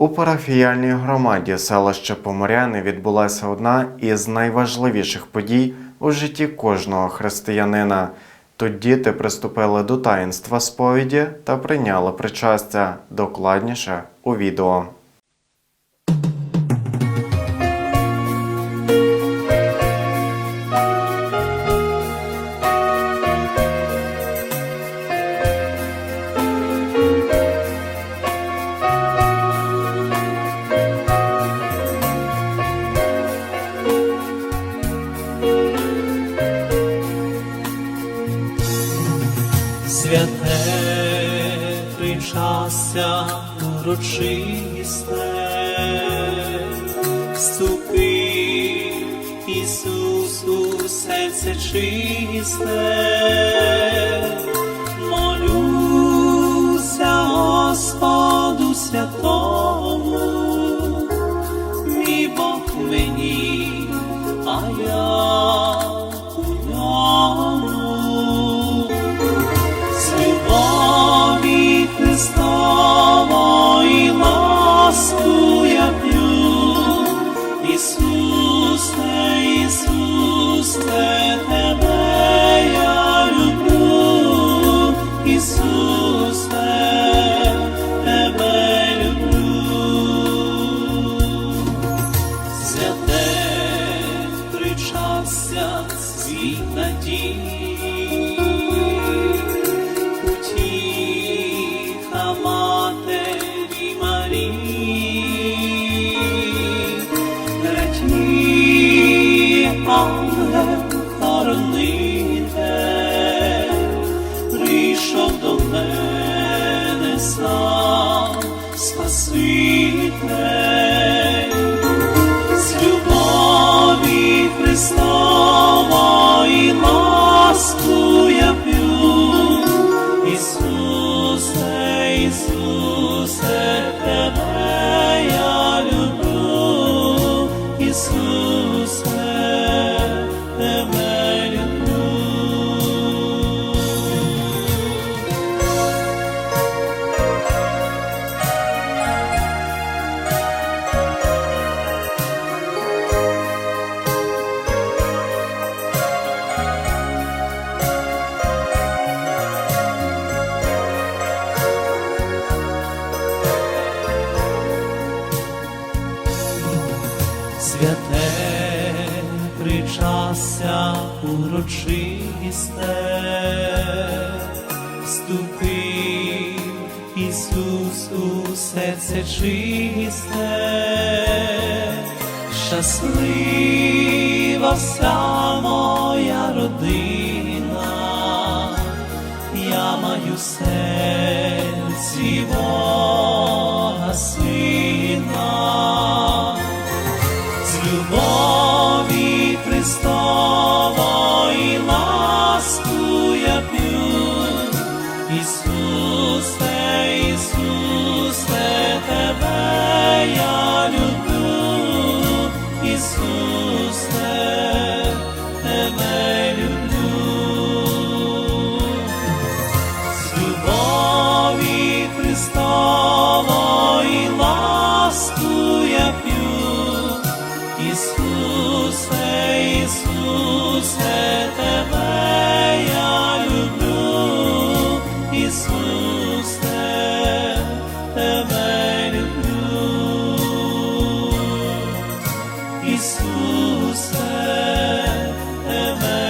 У парафіяльній громаді селища Поморяни відбулася одна із найважливіших подій у житті кожного християнина. Тут діти приступили до таїнства сповіді та прийняли причастя. Докладніше у відео. Причастя урочисте, ступи Ісус, у серце чисте, молюся Господу святому, Марії, радій ангел прийшов до мене сам Спаситель святе причастя урочисте, вступи, Ісус, у серце чисте, щаслива вся моя родина, я маю серці Бога сина любові Христової ласку я п'ю, Ісусе, Ісусе, Тебе я люблю, Ісусе, Ісусе, Ісусе, Тебе я люблю, Ісусе, Тебе люблю, Ісусе, Тебе